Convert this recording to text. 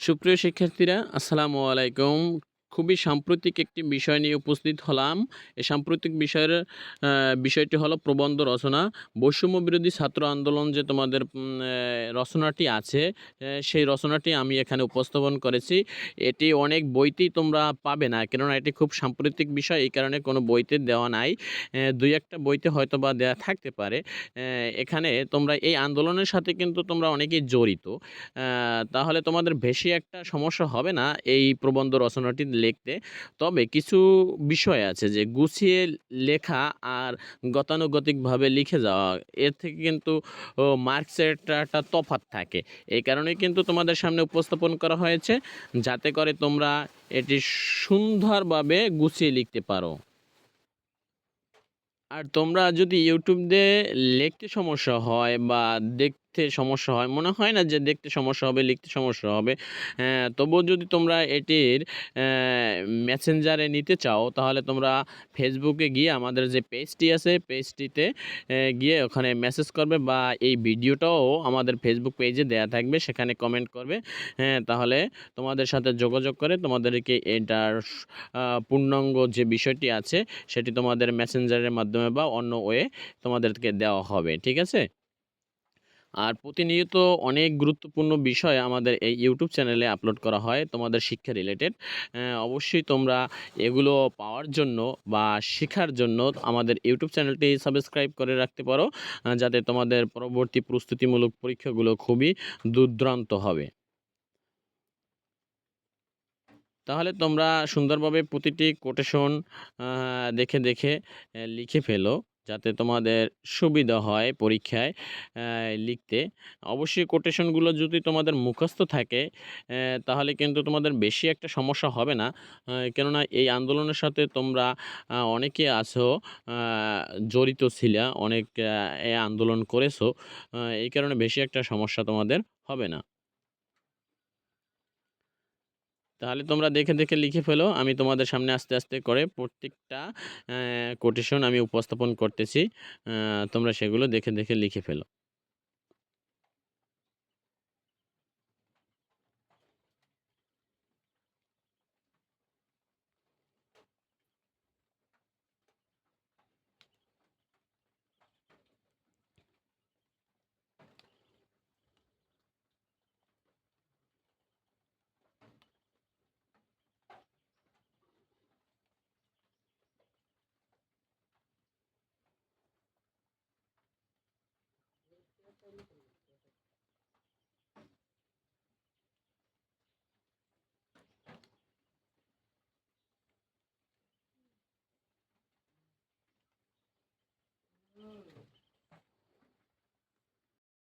সুপ্রিয় শিক্ষার্থীরা আসসালামু আলাইকুম। খুবই সাম্প্রতিক একটি বিষয় নিয়ে উপস্থিত হলাম। এই সাম্প্রতিক বিষয়ের বিষয়টি হলো প্রবন্ধ রচনা। বৈষম্য বিরোধী ছাত্র আন্দোলন যে তোমাদের রচনাটি আছে সেই রচনাটি আমি এখানে উপস্থাপন করেছি। এটি অনেক বইতেই তোমরা পাবে না, কেননা এটি খুব সাম্প্রতিক বিষয়, এই কারণে কোনো বইতে দেওয়া নাই। দুই একটা বইতে হয়তো বা দেওয়া থাকতে পারে। এখানে তোমরা এই আন্দোলনের সাথে কিন্তু তোমরা অনেকেই জড়িত। তাহলে তোমাদের বেশি একটা সমস্যা হবে না এই প্রবন্ধ রচনাটি লিখতে। তবে কিছু বিষয় আছে যে গুছিয়ে লেখা আর গতানুগতিকভাবে লিখে যাওয়া, এর থেকে কিন্তু মার্কসের একটা তফাৎ থাকে। এই কারণে কিন্তু তোমাদের সামনে উপস্থাপন করা হয়েছে, যাতে করে তোমরা এটি সুন্দরভাবে গুছিয়ে লিখতে পারো। আর তোমরা যদি ইউটিউব দিয়ে লিখতে সমস্যা হয় বা দেখতে সমস্যা হয়। মনে হয় না যে দেখতে সমস্যা হবে লিখতে সমস্যা হবে। হ্যাঁ, তবুও যদি তোমরা এটির মেসেঞ্জারে নিতে চাও তাহলে তোমরা ফেসবুকে গিয়ে আমাদের যে পেজটি আছে পেজটিতে গিয়ে ওখানে মেসেজ করবে বা এই ভিডিওটাও আমাদের ফেসবুক পেজে দেয়া থাকবে সেখানে কমেন্ট করবে। হ্যাঁ তাহলে তোমাদের সাথে যোগাযোগ করে তোমাদেরকে এটার পূর্ণাঙ্গ যে বিষয়টি আছে সেটি তোমাদের মেসেঞ্জারের মাধ্যমে বা অন্য ওয়ে তোমাদেরকে দেওয়া হবে ঠিক আছে? আর প্রতিনিয়ত অনেক গুরুত্বপূর্ণ বিষয় আমাদের এই ইউটিউব চ্যানেলে আপলোড করা হয় তোমাদের শিক্ষা রিলেটেড অবশ্যই তোমরা এগুলো পাওয়ার জন্য বা শেখার জন্য আমাদের ইউটিউব চ্যানেলটি সাবস্ক্রাইব করে রাখতে পারো যাতে তোমাদের পরবর্তী প্রস্তুতিমূলক পরীক্ষাগুলো খুবই দুর্দান্ত হবে। তাহলে তোমরা সুন্দরভাবে প্রতিটি কোটেশন দেখে দেখে লিখে ফেলো। যাতে তোমাদের সুবিধা হয় পরীক্ষায় লিখতে। অবশ্যই কোটেশনগুলো যদি তোমাদের মুখস্থ থাকে তাহলে কিন্তু তোমাদের বেশি একটা সমস্যা হবে না। কেননা এই আন্দোলনের সাথে তোমরা অনেকে আছো জড়িত ছিলা, অনেক এই আন্দোলন করেছ। এই কারণে বেশি একটা সমস্যা তোমাদের হবে না। তাহলে তোমরা দেখে দেখে লিখে ফেলো। আমি তোমাদের সামনে আস্তে আস্তে করে প্রত্যেকটা কোটেশন আমি উপস্থাপন করতেছি। তোমরা সেগুলো দেখে দেখে লিখে ফেলো। তৈরি করি